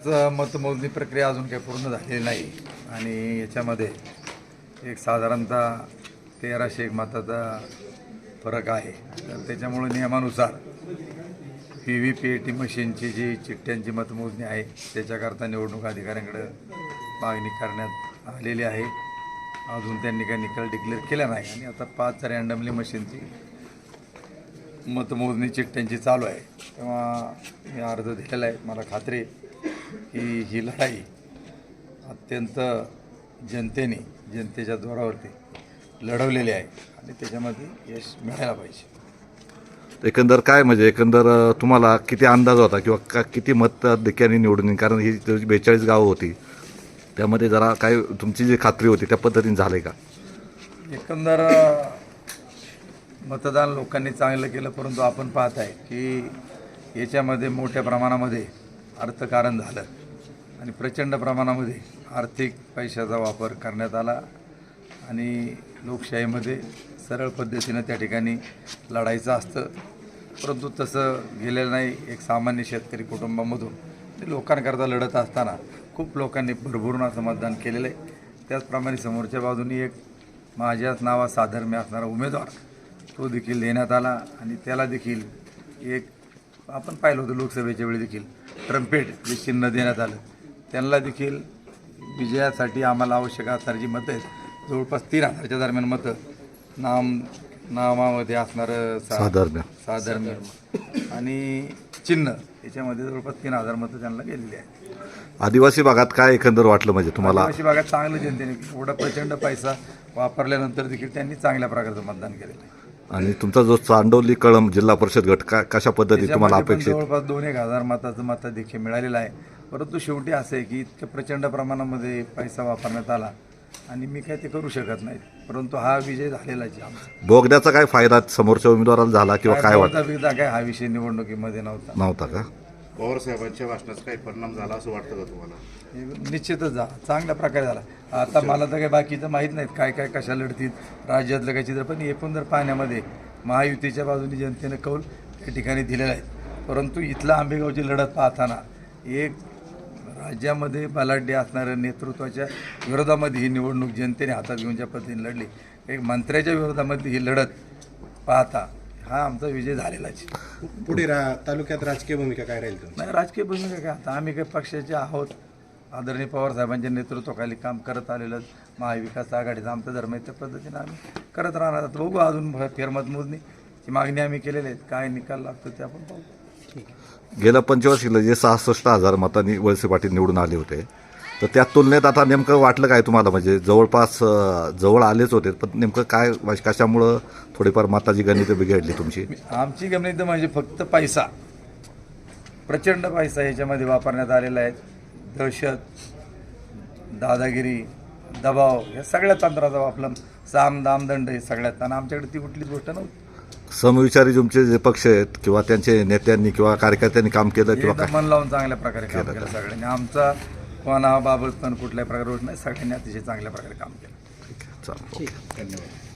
चं मतमोजणी प्रक्रिया अजून काही पूर्ण झालेली नाही. आणि याच्यामध्ये एक साधारणतः तेराशे एक मताचा फरक आहे. तर त्याच्यामुळे नियमानुसार V V P A T मशीनची जी चिठ्ठ्यांची मतमोजणी आहे त्याच्याकरता निवडणूक अधिकाऱ्यांकडे मागणी करण्यात आलेली आहे. अजून त्यांनी काही निकाल डिक्लेअर केला नाही. आणि आता पाच रँडमली मशीनची मतमोजणी चिठ्ठ्यांची चालू आहे तेव्हा मी अर्ज दिलेला आहे. मला खात्री आहे की ही लढाई अत्यंत जनतेने जनतेच्या जोरावरती लढवलेली आहे आणि त्याच्यामध्ये यश मिळायला पाहिजे एकंदर काय म्हणजे एकंदर तुम्हाला किती अंदाज होता किंवा का किती मत दिक्याने निवडून? कारण ही बेचाळीस गावं होती त्यामध्ये जरा काय तुमची जी खात्री होती त्या पद्धतीने झालंय का एकंदर मतदान लोकांनी चांगलं केलं परंतु आपण पाहत आहे की याच्यामध्ये मोठ्या प्रमाणामध्ये अर्थकारण झालं आणि प्रचंड प्रमाणामध्ये आर्थिक पैशाचा वापर करण्यात आला आणि लोकशाहीमध्ये सरळ पद्धतीनं त्या ठिकाणी लढायचं असतं. परंतु तसं गेलेलं नाही. एक सामान्य शेतकरी कुटुंबामधून ते लोकांकरता लढत असताना खूप लोकांनी भरभरून असं मतदान केलेलं आहे. त्याचप्रमाणे समोरच्या बाजूनी एक माझ्याच नावा साधर्म्य असणारा उमेदवार तो देखील देण्यात आला आणि त्याला देखील एक आपण पाहिलं होतं लोकसभेच्या वेळी देखील. ट्रम्पेट जे चिन्ह देण्यात आलं त्यांना देखील विजयासाठी आम्हाला आवश्यक असणारी जी मतं आहेत. जवळपास तीन हजारच्या दरम्यान मतं. नाम नामामध्ये असणारं साधर्म्य साधर्म्य आणि चिन्ह याच्यामध्ये जवळपास तीन हजार मतं त्यांना गेलेली आहेत. आदिवासी भागात काय एकंदर वाटलं म्हणजे तुम्हाला? आदिवासी भागात चांगलं जनतेने एवढा प्रचंड पैसा वापरल्यानंतर देखील त्यांनी चांगल्या प्रकारचं मतदान केलेलं आहे. आणि तुमचा जो चांडोली कळम जिल्हा परिषद गट का कशा पद्धतीने तुम्हाला त्याच्यामध्ये पण अपेक्षित? जवळपास दोन एक हजार मताचं मताधिक्य मिळालेलं आहे. परंतु शेवटी असं आहे की इतक्या प्रचंड प्रमाणामध्ये पैसा वापरण्यात आला आणि मी काय ते करू शकत नाही परंतु हा विजय झालेलाच आहे आमचा. बोगद्याचा काय फायदा समोरच्या उमेदवाराला झाला किंवा काय वाटत? बिगदा काय हा विषय निवडणुकीमध्ये नव्हता. नव्हता का? पवार साहेबांच्या भाषणाचा काही परिणाम झाला असं वाटतं का तुम्हाला? हे निश्चितच झाला. चांगल्या प्रकारे झाला. आता मला तर काही बाकीचं माहीत नाहीत काय काय कशा लढतील राज्यातलं काय चित्र पण एकूण जर पाहण्यामध्ये महायुतीच्या बाजूने जनतेनं कौल त्या ठिकाणी दिलेला आहे. परंतु इथलं आंबेगावची लढत पाहताना एक राज्यामध्ये बलाढ्य असणाऱ्या नेतृत्वाच्या विरोधामध्ये ही निवडणूक जनतेने हातात घेऊन ज्या पद्धतीने लढली एक मंत्र्याच्या विरोधामध्ये ही लढत पाहता हा आमचा विजय झालेलाच आहे. पुढे रा तालुक्यात राजकीय भूमिका काय राहील नाही राजकीय भूमिका काय? आता आम्ही काही पक्षाचे आहोत. आदरणीय पवार साहेबांच्या नेतृत्वाखाली काम करत आलेलं महाविकास आघाडीचा आमचा धर्म आहे त्या पद्धतीने आम्ही करत राहणार आता बघू अजून फेरमत मोजणीची मागणी आम्ही केलेली आहेत. काय निकाल लागतो ते आपण पाहू. गेल्या पंचवर्षीला जे सहासष्ट हजार मतांनी वळसे पाटील निवडून आले होते तर त्या तुलनेत आता नेमकं वाटलं काय तुम्हाला? म्हणजे जवळपास जवळ आलेच होते पण नेमकं काय म्हणजे कशामुळं थोडीफार मताची गणित बिघडली तुमची? आमची गमनीत म्हणजे फक्त पैसा. प्रचंड पैसा याच्यामध्ये वापरण्यात आलेला आहे. दहशत दादागिरी दबाव या सगळ्या तंत्राचा वापर साम दाम दंड हे सगळ्यात. आणि आमच्याकडे ती कुठलीच गोष्ट नव्हती. समविचारी तुमचे जे पक्ष आहेत किंवा त्यांचे नेत्यांनी किंवा कार्यकर्त्यांनी काम केलं किंवा मन लावून चांगल्या प्रकारे काम केलं सगळ्यांनी. आमचा कोणाबाबत पण कुठल्याही प्रकारे गोष्ट नाही. सगळ्यांनी अतिशय चांगल्या प्रकारे काम केलं. काय चालेल. ओके. धन्यवाद.